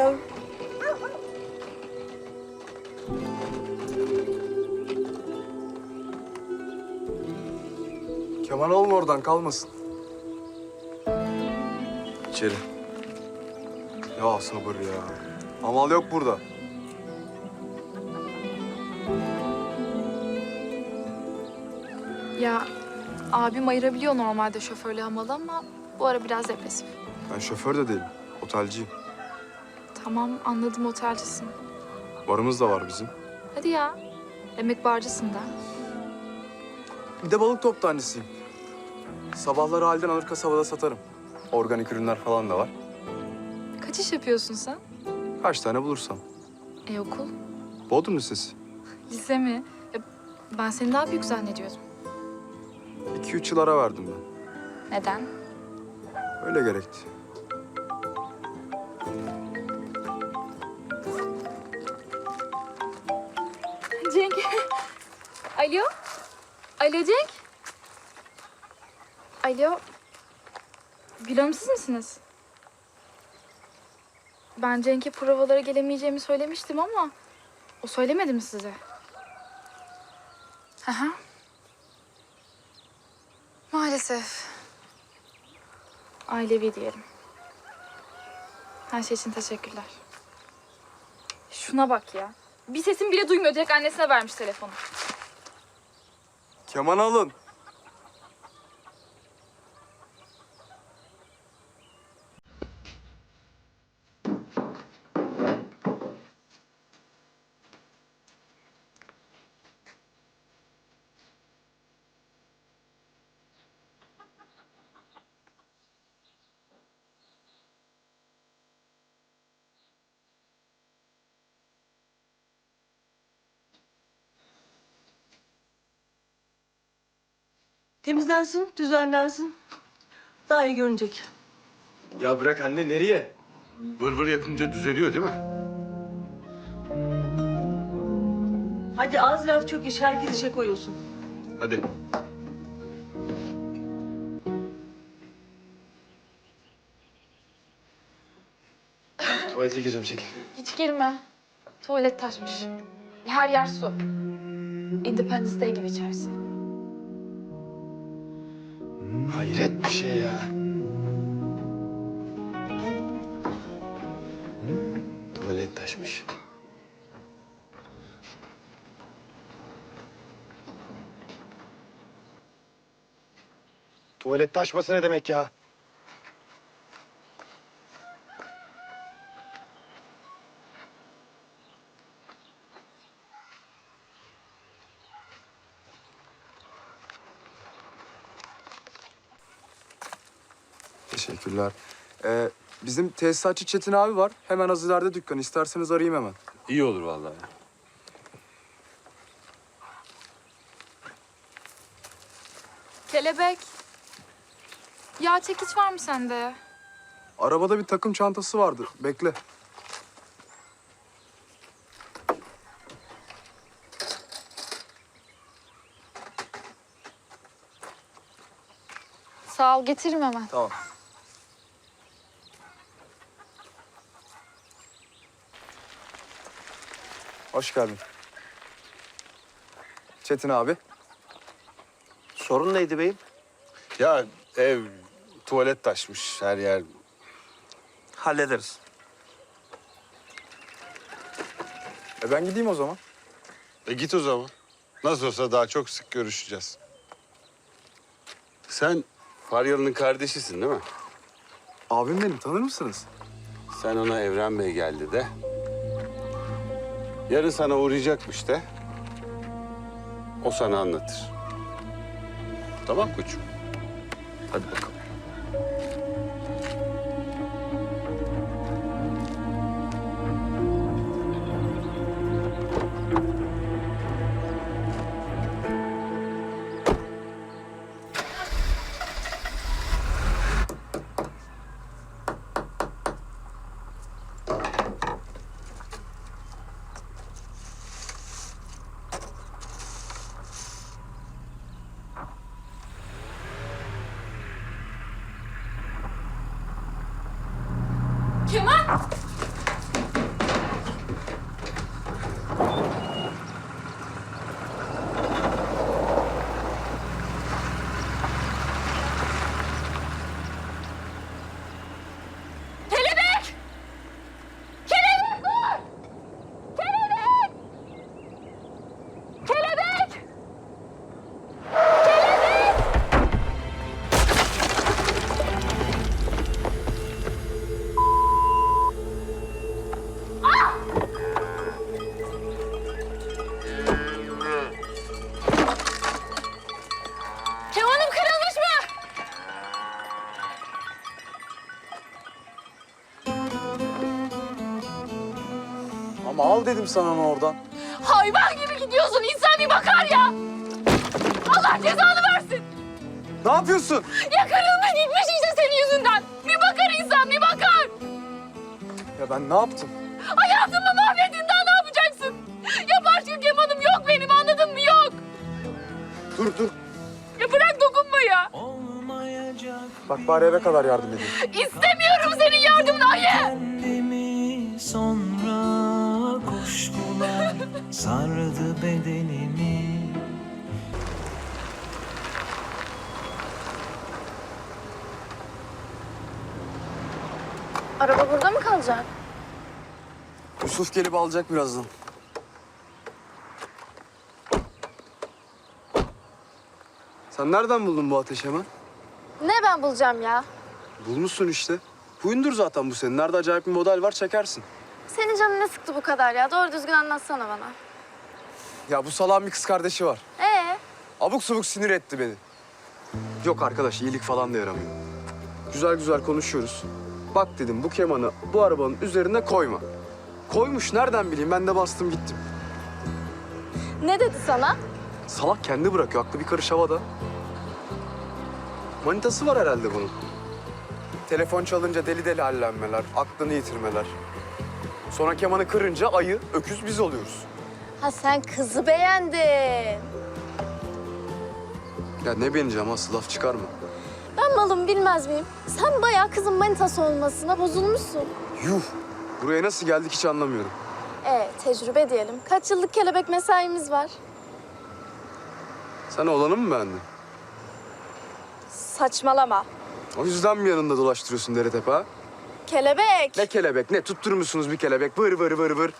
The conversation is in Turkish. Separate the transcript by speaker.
Speaker 1: yavrum.
Speaker 2: Kemal olma oradan kalmasın. İçeri. Ya sabır ya. Amal yok burada.
Speaker 3: Ya abim ayırabiliyor normalde şoförle hamalı ama bu ara biraz depresif.
Speaker 2: Ben şoför de değilim. Otelciyim.
Speaker 3: Tamam anladım otelcisin.
Speaker 2: Barımız da var bizim.
Speaker 3: Hadi ya. Demek barcısın da.
Speaker 2: Bir de balık toptancısıyım. Sabahları halden alır kasabada satarım. Organik ürünler falan da var.
Speaker 3: Kaç iş yapıyorsun sen?
Speaker 2: Kaç tane bulursam.
Speaker 3: E okul?
Speaker 2: Bodrum Lisesi.
Speaker 3: Lise mi? Ya, ben seni daha büyük zannediyordum.
Speaker 2: İki üç yıl ara verdim ben.
Speaker 3: Neden?
Speaker 2: Öyle gerekti.
Speaker 3: Alo? Alo Cenk? Alo? Gül Hanım misiniz? Ben Cenk'e provalara gelemeyeceğimi söylemiştim ama... ...o söylemedi mi size? Aha. Maalesef. Ailevi diyelim. Her şey için teşekkürler. Şuna bak ya. Bir sesim bile duymuyor. Direkt annesine vermiş telefonu.
Speaker 2: Keman alın.
Speaker 1: Temizlensin, düzenlensin. Daha iyi görünecek.
Speaker 4: Ya bırak anne nereye?
Speaker 5: Vır vır yapınca düzeliyor değil mi?
Speaker 1: Hadi az laf çok iş, herkes işe koyulsun.
Speaker 5: Hadi.
Speaker 4: Tuvalete gireceğim çekil.
Speaker 3: Hiç girme. Tuvalet taşmış. Her yer su. Independence Day gibi içerisi.
Speaker 4: Hayret bir şey ya. Tuvalet taşmış. Tuvalet taşması ne demek ya?
Speaker 2: Teşekkürler. Ee, bizim tesisatçı Çetin abi var. Hemen az ileride dükkan. İsterseniz arayayım hemen.
Speaker 5: İyi olur vallahi.
Speaker 3: Kelebek. Ya çekiç var mı sende?
Speaker 2: Arabada bir takım çantası vardı. Bekle.
Speaker 3: Sağ ol getiririm hemen.
Speaker 2: Tamam. Hoş geldin. Çetin abi.
Speaker 4: Sorun neydi beyim?
Speaker 5: Ya ev tuvalet taşmış her yer.
Speaker 4: Hallederiz.
Speaker 2: E ben gideyim o zaman.
Speaker 5: E git o zaman. Nasıl olsa daha çok sık görüşeceğiz. Sen Faryalı'nın kardeşisin değil mi?
Speaker 2: Abim benim tanır mısınız?
Speaker 5: Sen ona Evren Bey geldi de. Yarın sana uğrayacakmış de. O sana anlatır. Tamam koçum. Hadi bakalım.
Speaker 3: Kemal!
Speaker 2: Dedim sana onu oradan.
Speaker 3: Hayvan gibi gidiyorsun. İnsan bir bakar ya. Allah cezanı versin.
Speaker 2: Ne yapıyorsun?
Speaker 3: Ya kırılmış gitmiş işte senin yüzünden. Bir bakar insan bir bakar.
Speaker 2: Ya ben ne yaptım?
Speaker 3: Hayatımı mahvettin daha ne yapacaksın? Ya başka kemanım yok benim anladın mı yok.
Speaker 2: Dur dur.
Speaker 3: Ya bırak dokunma ya.
Speaker 2: Bak bari eve kadar yardım edeyim.
Speaker 3: İstemiyorum senin yardımını ayı.
Speaker 6: Kendimi sonra kuşkular sardı bedenimi
Speaker 3: Araba burada mı kalacak?
Speaker 2: Yusuf gelip alacak birazdan. Sen nereden buldun bu ateşi hemen?
Speaker 7: Ne ben bulacağım ya?
Speaker 2: Bulmuşsun işte. Huyundur zaten bu senin. Nerede acayip bir model var çekersin.
Speaker 7: Senin canın ne sıktı bu kadar ya? Doğru düzgün anlatsana bana.
Speaker 2: Ya bu salağın bir kız kardeşi var.
Speaker 7: Ee,
Speaker 2: Abuk subuk sinir etti beni. Yok arkadaş iyilik falan da yaramıyor. Güzel güzel konuşuyoruz. Bak dedim bu kemanı bu arabanın üzerine koyma. Koymuş nereden bileyim ben de bastım gittim.
Speaker 7: ne dedi sana?
Speaker 2: Salak kendi bırakıyor aklı bir karış havada. Manitası var herhalde bunun. Telefon çalınca deli deli hallenmeler, aklını yitirmeler. Sonra kemanı kırınca ayı, öküz biz oluyoruz.
Speaker 7: Ha sen kızı beğendin.
Speaker 2: Ya ne beğeneceğim asıl laf çıkarma.
Speaker 7: Ben malım bilmez miyim? Sen bayağı kızın manitası olmasına bozulmuşsun.
Speaker 2: Yuh! Buraya nasıl geldik hiç anlamıyorum.
Speaker 7: Ee, tecrübe diyelim. Kaç yıllık kelebek mesaimiz var.
Speaker 2: Sen oğlanı mı beğendin?
Speaker 7: Saçmalama.
Speaker 2: O yüzden mi yanında dolaştırıyorsun dere tepe ha?
Speaker 7: Kelebek.
Speaker 2: Ne kelebek ne tutturmuşsunuz bir kelebek vır vır vır vır.